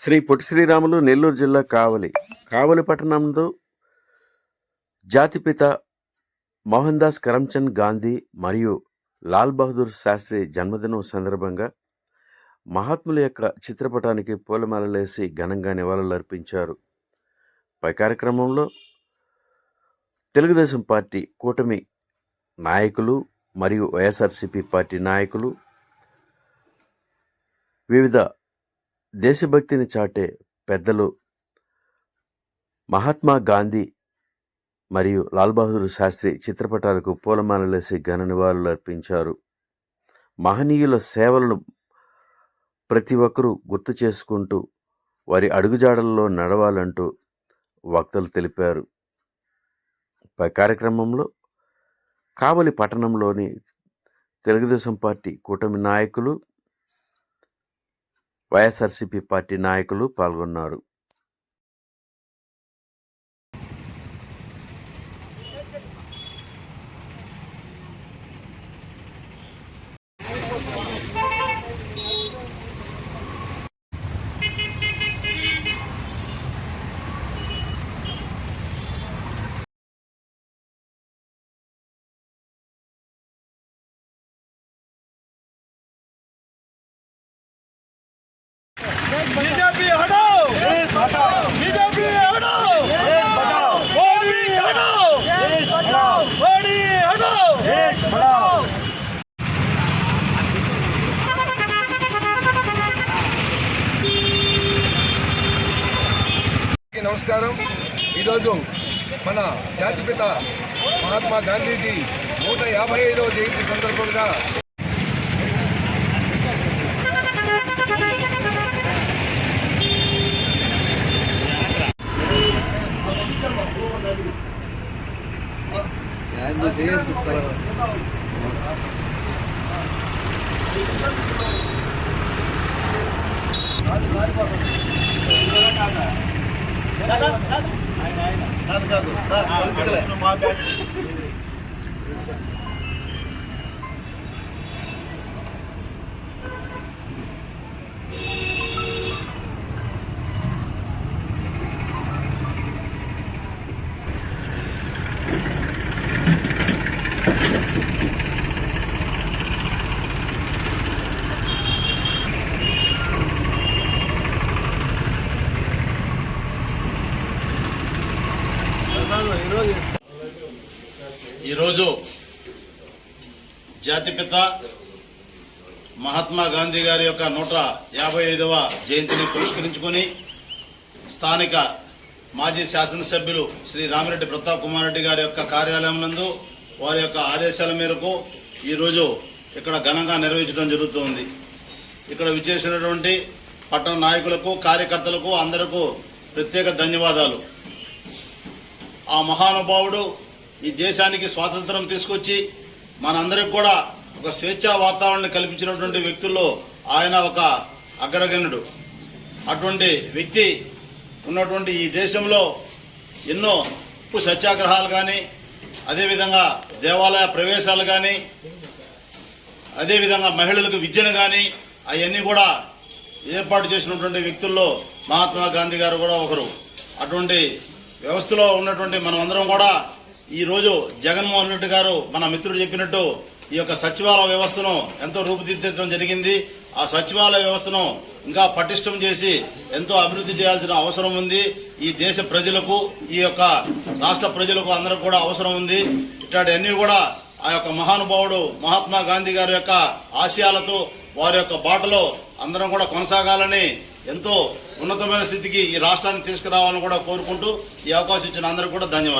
శ్రీ పొట్టి శ్రీరాములు నెల్లూరు జిల్లా కావలి. కావలి పట్టణంలో జాతిపిత మోహన్ దాస్ కరమ్చంద్ గాంధీ మరియు లాల్ బహదూర్ శాస్త్రి జన్మదినం సందర్భంగా మహాత్ముల యొక్క చిత్రపటానికి పూలమాలలేసి ఘనంగా నివాళులర్పించారు పై కార్యక్రమంలో తెలుగుదేశం పార్టీ కూటమి నాయకులు మరియు వైఎస్ఆర్సిపి పార్టీ నాయకులు వివిధ దేశభక్తిని చాటే పెద్దలు మహాత్మా గాంధీ మరియు లాల్ బహదూర్ శాస్త్రి చిత్రపటాలకు పూలమాలలేసి ఘన నివాళులు అర్పించారు. మహనీయుల సేవలను ప్రతి ఒక్కరూ గుర్తు చేసుకుంటూ వారి అడుగుజాడల్లో నడవాలంటూ వక్తలు తెలిపారు. పై కార్యక్రమంలో కావలి పట్టణంలోని తెలుగుదేశం పార్టీ కూటమి నాయకులు వైఎస్ఆర్సీపీ పార్టీ నాయకులు పాల్గొన్నారు. అందరికీ నమస్కారం. ఈరోజు మన జాతిపిత మహాత్మా గాంధీజీ నూట యాభై ఐదవ జయంతి సందర్భంగా ఆయన ఆయన కాదు కాదు ఈరోజు జాతిపిత మహాత్మా గాంధీ గారి యొక్క నూట యాభై ఐదవ జయంతిని పురస్కరించుకొని స్థానిక మాజీ శాసనసభ్యులు శ్రీ రామిరెడ్డి ప్రతాప్ కుమార్ రెడ్డి గారి యొక్క కార్యాలయం నందు వారి యొక్క ఆదేశాల మేరకు ఈరోజు ఇక్కడ ఘనంగా నిర్వహించడం జరుగుతుంది. ఇక్కడ విచ్చేసినటువంటి పట్టణ నాయకులకు కార్యకర్తలకు అందరకు ప్రత్యేక ధన్యవాదాలు. ఆ మహానుభావుడు ఈ దేశానికి స్వాతంత్రం తీసుకొచ్చి మనందరికి కూడా ఒక స్వేచ్ఛా వాతావరణాన్ని కల్పించినటువంటి వ్యక్తుల్లో ఆయన ఒక అగ్రగణ్యుడు. అటువంటి వ్యక్తి ఉన్నటువంటి ఈ దేశంలో ఎన్నో ఉప్పు సత్యాగ్రహాలు కానీ అదేవిధంగా దేవాలయ ప్రవేశాలు కానీ అదేవిధంగా మహిళలకు విద్యను కానీ అవన్నీ కూడా ఏర్పాటు చేసినటువంటి వ్యక్తుల్లో మహాత్మా గాంధీ గారు కూడా ఒకరు. అటువంటి వ్యవస్థలో ఉన్నటువంటి మనం అందరం కూడా ఈరోజు జగన్మోహన్ రెడ్డి గారు మన మిత్రుడు చెప్పినట్టు ఈ యొక్క సచివాలయ వ్యవస్థను ఎంతో రూపుదిద్దడం జరిగింది. ఆ సచివాలయ వ్యవస్థను ఇంకా పటిష్టం చేసి ఎంతో అభివృద్ధి చేయాల్సిన అవసరం ఉంది. ఈ దేశ ప్రజలకు ఈ యొక్క రాష్ట్ర ప్రజలకు అందరికి కూడా అవసరం ఉంది. ఇట్లాంటి అన్నీ కూడా ఆ యొక్క మహానుభావుడు మహాత్మా గాంధీ గారి యొక్క ఆశయాలతో వారి యొక్క బాటలో అందరం కూడా కొనసాగాలని ఎంతో ఉన్నతమైన స్థితికి ఈ రాష్ట్రాన్ని తీసుకురావాలని కూడా కోరుకుంటూ ఈ అవకాశం ఇచ్చిన అందరికీ కూడా ధన్యవాదాలు.